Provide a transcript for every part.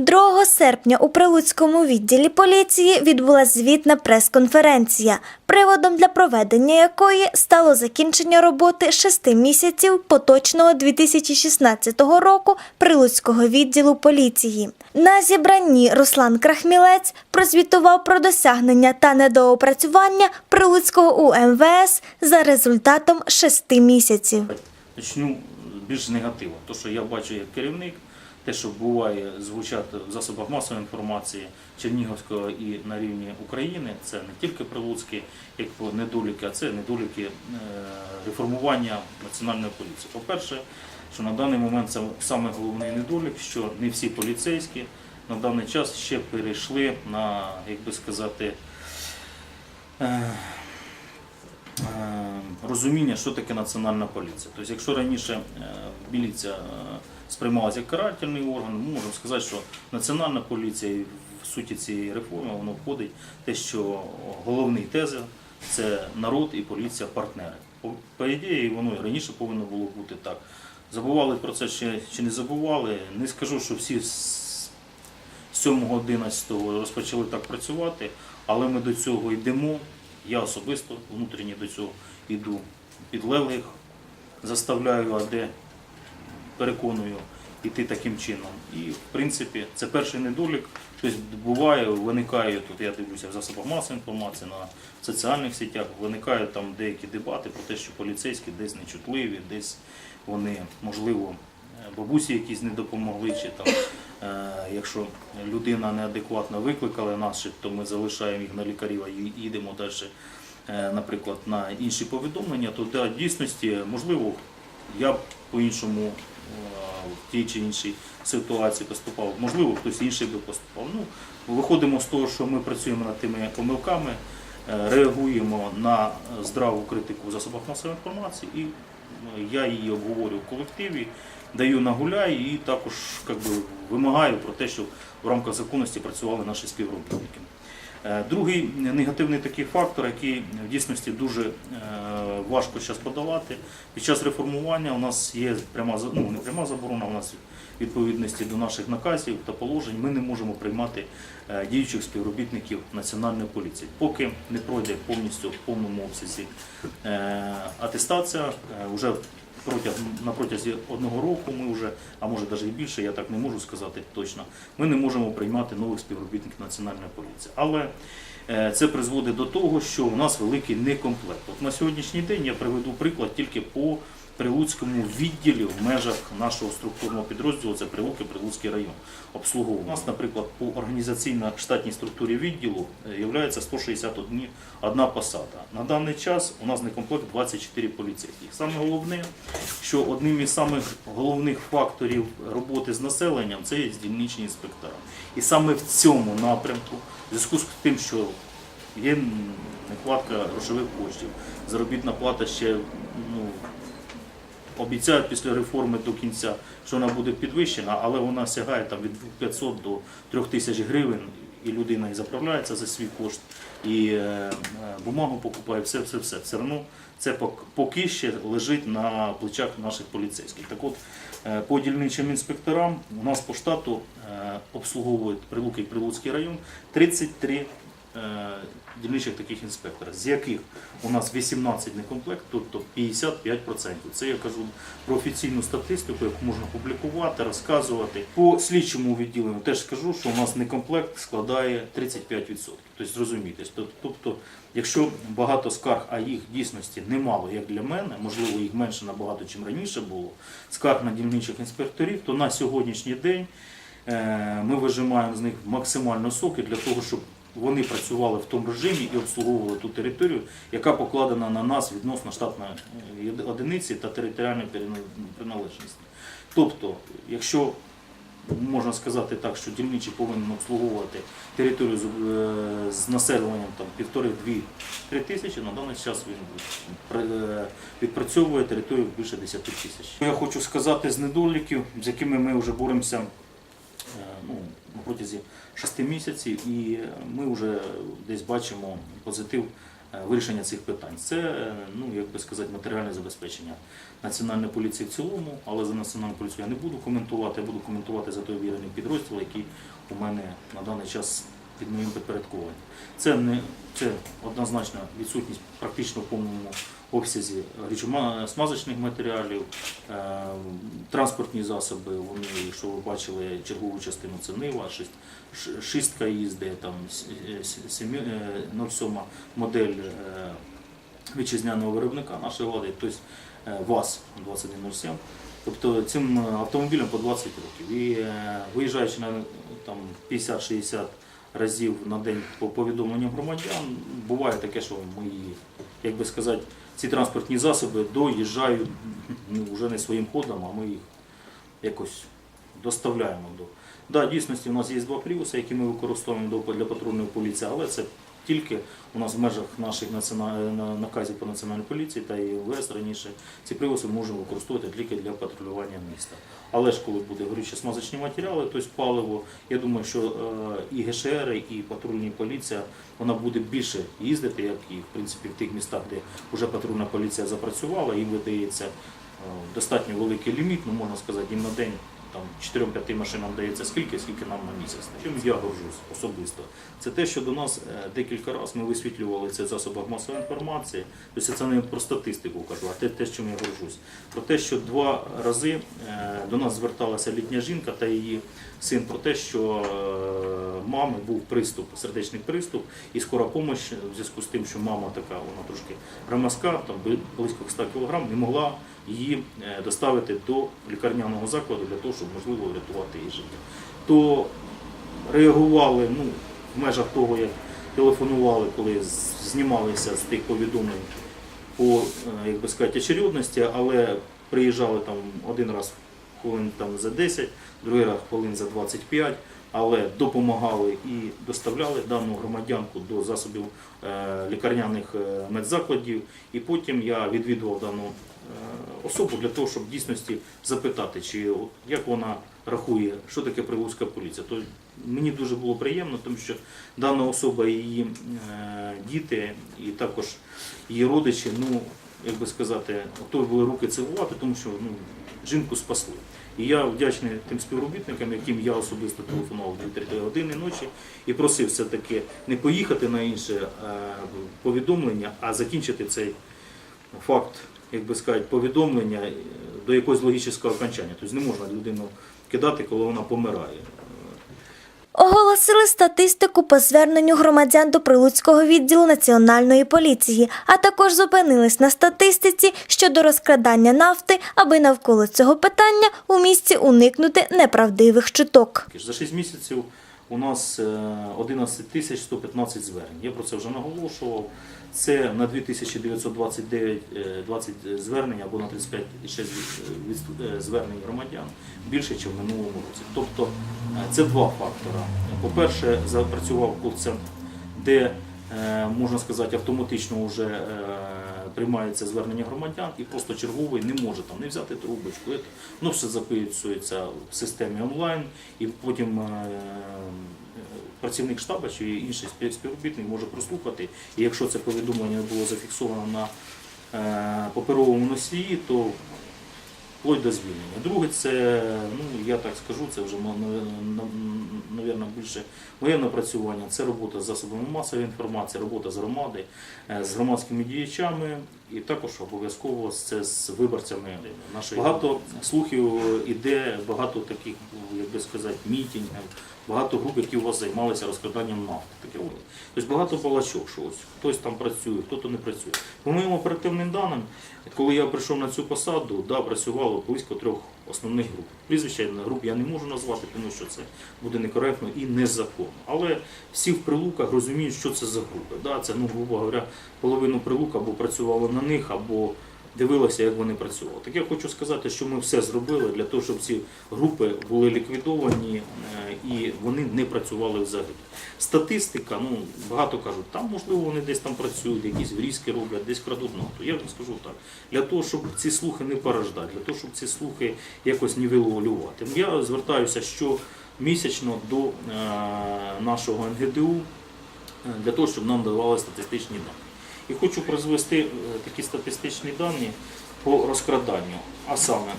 2 серпня у Прилуцькому відділі поліції відбулася звітна прес-конференція, приводом для проведення якої стало закінчення роботи шести місяців поточного 2016 року Прилуцького відділу поліції. На зібранні Руслан Крахмілець прозвітував про досягнення та недоопрацювання Прилуцького УМВС за результатом шести місяців. Почну більш негативно. То, що я бачу як керівник, те, що буває звучати в засобах масової інформації Чернігівського і на рівні України, це не тільки прилуцькі як недоліки, а це недоліки е, реформування національної поліції. По-перше, що на даний момент це саме головний недолік, що не всі поліцейські на даний час ще перейшли на, як би сказати, е, е, розуміння, що таке національна поліція. Тобто, якщо раніше е, міліція е, сприймалася як карательний орган, ми можемо сказати, що національна поліція в суті цієї реформи воно входить те, що головний теза це народ і поліція партнери. По, по ідеї, воно і раніше повинно було бути так. Забували про це чи, чи не забували. Не скажу, що всі з 7-11 розпочали так працювати, але ми до цього йдемо. Я особисто внутрішньо до цього йду. Підлеглих заставляю, а де переконую йти таким чином. І в принципі це перший недолік. Тобто буває, виникає тут, я дивлюся в засобах масової інформації, на соціальних сетях, виникають там деякі дебати про те, що поліцейські десь нечутливі, десь вони, можливо, бабусі якісь не допомогли, чи там, е, якщо людина неадекватно викликала нас, то ми залишаємо їх на лікарів, ї- їдемо далі, наприклад, на інші повідомлення, то в дійсності, можливо, я б по-іншому е, в тій чи іншій ситуації поступав, можливо, хтось інший би поступав. Ну, виходимо з того, що ми працюємо над тими помилками, е, реагуємо на здраву критику в засобах масової інформації, і е, я її обговорю в колективі, даю на гуляй і також би, вимагаю про те, щоб в рамках законності працювали наші співробітники. Е, Другий негативний такий фактор, який в дійсності дуже е, важко зараз подолати. Під час реформування у нас є пряма ну, не пряма заборона, у нас відповідності до наших наказів та положень ми не можемо приймати е, діючих співробітників національної поліції, поки не пройде повністю в повному обсязі атестація. Вже протягом на протязі одного року ми вже, а може навіть і більше, я так не можу сказати точно. Ми не можемо приймати нових співробітників національної поліції. Але е, це призводить до того, що у нас великий некомплект. От на сьогоднішній день я приведу приклад тільки по Прилуцькому відділі в межах нашого структурного підрозділу, це Прилуки, Прилуцький район. Обслуговуємо. У нас, наприклад, по організаційно-штатній структурі відділу є 161 одна посада. На даний час у нас некомплект 24 поліцейських. Саме головне, що одним із самих головних факторів роботи з населенням це є дільничні інспектора. І саме в цьому напрямку, в зв'язку з тим, що є нехватка грошових коштів, заробітна плата ще ну, обіцяють після реформи до кінця, що вона буде підвищена, але вона сягає там від 2500 до 3000 гривень, і людина і заправляється за свій кошт, і е, е, бумагу покупає, все, все, все. Все одно це пок- поки ще лежить на плечах наших поліцейських. Так от, е, по дільничим інспекторам у нас по штату обслуговують Прилуки і Прилуцький район 33 е, дільничих таких інспекторів, з яких у нас 18 некомплект, тобто 55%. Це я кажу про офіційну статистику, яку можна публікувати, розказувати. По слідчому відділенню теж скажу, що у нас некомплект складає 35%. Тобто зрозумійте, тобто, якщо багато скарг, а їх в дійсності немало, як для мене, можливо, їх менше набагато, чим раніше було, скарг на дільничих інспекторів, то на сьогоднішній день е, ми вижимаємо з них максимально соки для того, щоб вони працювали в тому режимі і обслуговували ту територію, яка покладена на нас відносно штатної е, одиниці та територіальної приналежності. Тобто, якщо можна сказати так, що дільничий повинен обслуговувати територію з, е, населенням півтори-дві-три тисячі, на даний час він е, відпрацьовує територію більше 10 тисяч. Я хочу сказати з недоліків, з якими ми вже боремося протязі шести місяців, і ми вже десь бачимо позитив е, вирішення цих питань. Це, е, ну, як би сказати, матеріальне забезпечення Національної поліції в цілому, але за Національну поліцію я не буду коментувати, я буду коментувати за той об'єднаний підрозділ, який у мене на даний час під моїм підпорядкуванням. Це не це однозначно відсутність практично в повному обсязі смазочних матеріалів, е, транспортні засоби. Вони, якщо ви бачили чергову частину, це Нива, шістка там с- е, с- сімі- е, 07 модель вітчизняного виробника нашої влади, тобто е, ВАЗ 2107. Тобто цим автомобілям по 20 років. І виїжджаючи на там 50-60 разів на день по повідомленням громадян, буває таке, що мої, як би сказати, ці транспортні засоби доїжджають ну, вже не своїм ходом, а ми їх якось доставляємо до. Да, дійсності у нас є два пріуси, які ми використовуємо для патрульної поліції, але це тільки у нас в межах наших націона- наказів по національній поліції та і ВС раніше ці привози можемо використовувати тільки для патрулювання міста. Але ж коли буде горючі смазочні матеріали, тобто паливо, я думаю, що е, і ГШР, і патрульна поліція вона буде більше їздити, як і в принципі в тих містах, де вже патрульна поліція запрацювала, їм видається е, достатньо великий ліміт, ну можна сказати, їм на день там 4-5 машинам дається скільки, скільки нам на місяць. Чим я горжусь особисто. Це те, що до нас е, декілька разів ми висвітлювали це в засобах масової інформації. Тобто це не про статистику кажу, а те, те, чим я горжусь. Про те, що два рази е, до нас зверталася літня жінка та її син про те, що е, мами був приступ, сердечний приступ, і скора допомога в зв'язку з тим, що мама така, вона трошки громоздка, там близько 100 кг, не могла її доставити до лікарняного закладу для того, щоб можливо врятувати її життя. То реагували ну, в межах того, як телефонували, коли знімалися з тих повідомлень по е, як би сказати, очередності, але приїжджали там один раз хвилин там за 10, другий раз хвилин за 25, але допомагали і доставляли дану громадянку до засобів е, лікарняних е, медзакладів. І потім я відвідував дану особу для того, щоб в дійсності запитати, чи от як вона рахує, що таке прилуцька поліція. То мені дуже було приємно, тому що дана особа її е, діти, і також її родичі, ну як би сказати, готові були руки цілувати, тому що ну, жінку спасли. І я вдячний тим співробітникам, яким я особисто телефонував в 2-3 години ночі і просив все-таки не поїхати на інше е, повідомлення, а закінчити цей факт, як би сказати, повідомлення е, до якогось логічного окончання. Тобто не можна людину кидати, коли вона помирає. Оголосили статистику по зверненню громадян до Прилуцького відділу Національної поліції, а також зупинились на статистиці щодо розкрадання нафти, аби навколо цього питання у місті уникнути неправдивих чуток. За 6 місяців у нас е, 11 тисяч 115 звернень. Я про це вже наголошував. Це на 2929 е, 20 звернень або на 35,6 від- від- звернень громадян більше, ніж в минулому році. Тобто е, це два фактора. По-перше, запрацював кол-центр, де е, можна сказати, автоматично вже е, приймається звернення громадян і просто черговий не може там не взяти трубочку. Ну, все записується в системі онлайн, і потім е, працівник штабу чи інший співробітник може прослухати. І якщо це повідомлення було зафіксовано на е, паперовому носії, то вплоть до звільнення. Друге, це, ну я так скажу, це вже мабуть, більше моє напрацювання. Це робота з засобами масової інформації, робота з громади, е, з громадськими діячами і також обов'язково це з виборцями нашої багато слухів іде, багато таких, як би сказати, мітінгів, багато груп, які у вас займалися розкраданням нафти. Таке. Тобто багато балачок, що ось хтось там працює, хто-то не працює. По моїм оперативним даним, коли я прийшов на цю посаду, да, працювало близько трьох основних груп. Прізвища груп я не можу назвати, тому що це буде некоректно і незаконно. Але всі в прилуках розуміють, що це за групи. Да, це, ну, грубо говоря, половину прилук або працювали на них, або дивилися, як вони працювали. Так я хочу сказати, що ми все зробили для того, щоб ці групи були ліквідовані е, і вони не працювали взагалі. Статистика, ну багато кажуть, там можливо вони десь там працюють, якісь врізки роблять, десь крадуть ноту. Я вам скажу так, для того, щоб ці слухи не порождати, для того, щоб ці слухи якось нівелювати. Я звертаюся щомісячно до е, нашого НГДУ е, для того, щоб нам давали статистичні дані. І хочу призвести е, такі статистичні дані по розкраданню. А саме,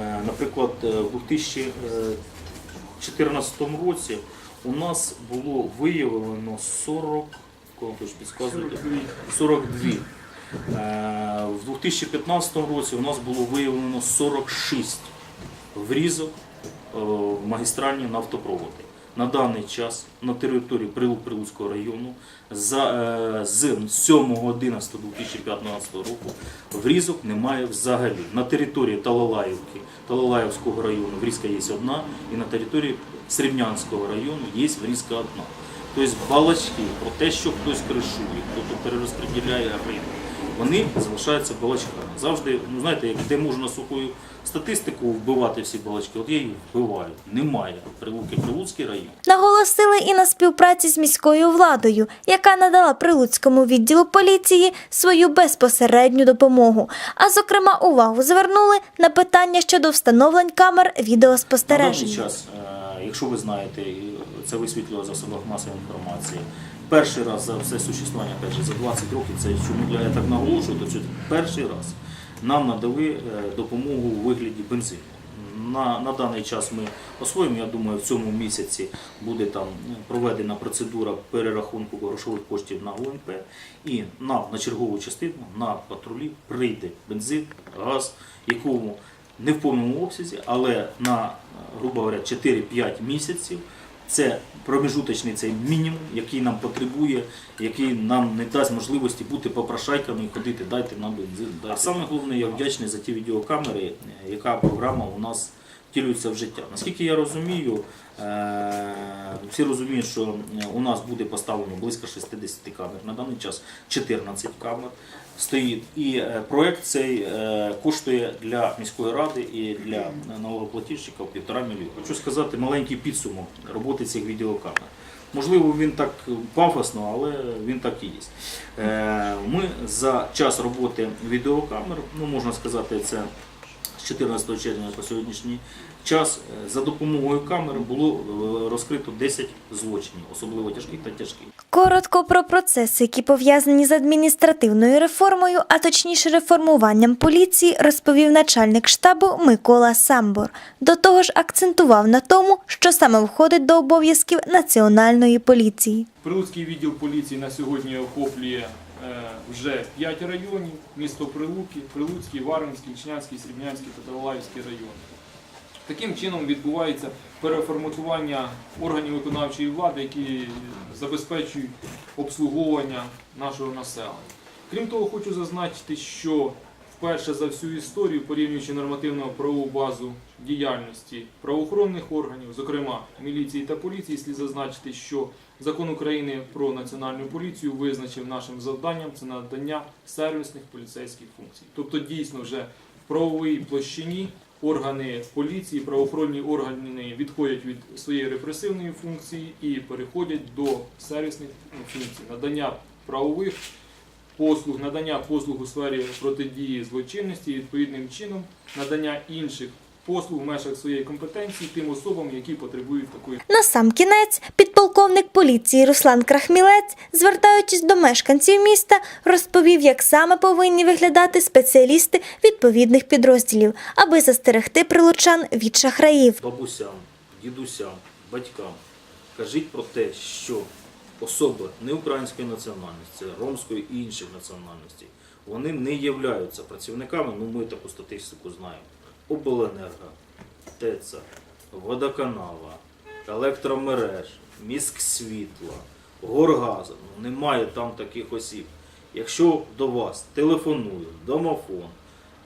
е, наприклад, е, в 2014 році у нас було виявлено 40, кого хтось підказуєте? 42. Е, В 2015 році у нас було виявлено 46 врізок в магістральні нафтопроводи. На даний час на території Прилук-Прилуцького району за, е, з 7.11.2015 року врізок немає взагалі. На території Талалаївки, Талалаївського району врізка є одна, і на території Срібнянського району є врізка одна. Тобто балачки про те, що хтось кришує, хто перерозподіляє ринок, вони залишаються балачками. Завжди, ну знаєте, як де можна сухою статистику вбивати всі балачки, от я їх вбиваю. Немає. Прилуки Прилуцький район. Наголосили і на співпраці з міською владою, яка надала Прилуцькому відділу поліції свою безпосередню допомогу. А зокрема, увагу звернули на питання щодо встановлень камер На даний час, е, якщо ви знаєте, це висвітлює засобах масової інформації. Перший раз за все существування, опять же, за 20 років, це чому я так наголошую, то перший раз нам надали е, допомогу у вигляді бензину. На, на даний час ми освоїмо, я думаю, в цьому місяці буде там е, проведена процедура перерахунку грошових коштів на ОНП, і нам на чергову частину, на патрулі прийде бензин, газ, якому не в повному обсязі, але на, е, грубо говоря, 4-5 місяців це проміжуточний цей мінімум, який нам потребує, який нам не дасть можливості бути попрошайками і ходити, дайте нам бензин. Дайте. А саме головне, я вдячний за ті відеокамери, яка програма у нас втілюється в життя. Наскільки я розумію, е, всі розуміють, що у нас буде поставлено близько 60 камер. На даний час 14 камер стоїть. І е, проект цей е, коштує для міської ради і для налогоплательщиків півтора мільйона. Хочу сказати маленький підсумок роботи цих відеокамер. Можливо, він так пафосно, але він так і є. Ми за час роботи відеокамер, ну можна сказати, це з 14 червня по сьогоднішній час е, за допомогою камер було е, розкрито 10 злочинів, особливо тяжких та тяжких. Коротко про процеси, які пов'язані з адміністративною реформою, а точніше реформуванням поліції, розповів начальник штабу Микола Самбор. До того ж, акцентував на тому, що саме входить до обов'язків національної поліції. Прилуцький відділ поліції на сьогодні охоплює вже 5 районів: місто Прилуки, Прилуцький, Варвинський, Ічнянський, Срібнянський та Талалаївський райони. Таким чином відбувається переформатування органів виконавчої влади, які забезпечують обслуговування нашого населення. Крім того, хочу зазначити, що вперше за всю історію, порівнюючи нормативно-правову базу діяльності правоохоронних органів, зокрема міліції та поліції, слід зазначити, що закон України про національну поліцію визначив нашим завданням це надання сервісних поліцейських функцій. Тобто, дійсно, вже в правовій площині органи поліції, правоохоронні органи відходять від своєї репресивної функції і переходять до сервісних функцій надання правових послуг, надання послуг у сфері протидії злочинності відповідним чином надання інших послуг в межах своєї компетенції тим особам, які потребують такої На сам кінець підполковник поліції Руслан Крахмілець, звертаючись до мешканців міста, розповів, як саме повинні виглядати спеціалісти відповідних підрозділів, аби застерегти прилучан від шахраїв. бабусям, дідусям, батькам кажіть про те, що особи не української національності, ромської і інших національностей, вони не являються працівниками, ну ми таку статистику знаємо. Обленерго, ТЕЦа, водоканала, електромереж, міськ світла, горгазу. Ну, немає там таких осіб. Якщо до вас телефонують, домофон,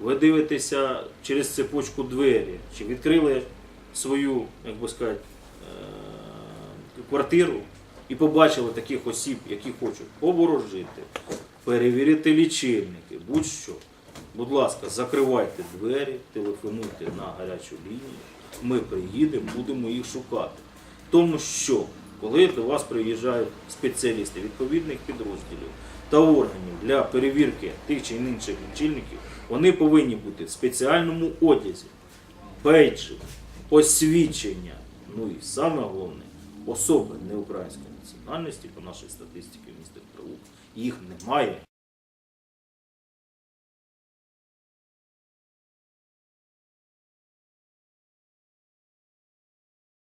ви дивитеся через цепочку двері, чи відкрили свою, як би сказати, е, квартиру і побачили таких осіб, які хочуть поворожити, перевірити лічильники, будь-що. Будь ласка, закривайте двері, телефонуйте на гарячу лінію. Ми приїдемо, будемо їх шукати. Тому що, коли до вас приїжджають спеціалісти відповідних підрозділів та органів для перевірки тих чи інших лічильників, вони повинні бути в спеціальному одязі, бейджі, освідчення, ну і саме головне особи неукраїнської національності по нашій статистиці міста Прилук їх немає.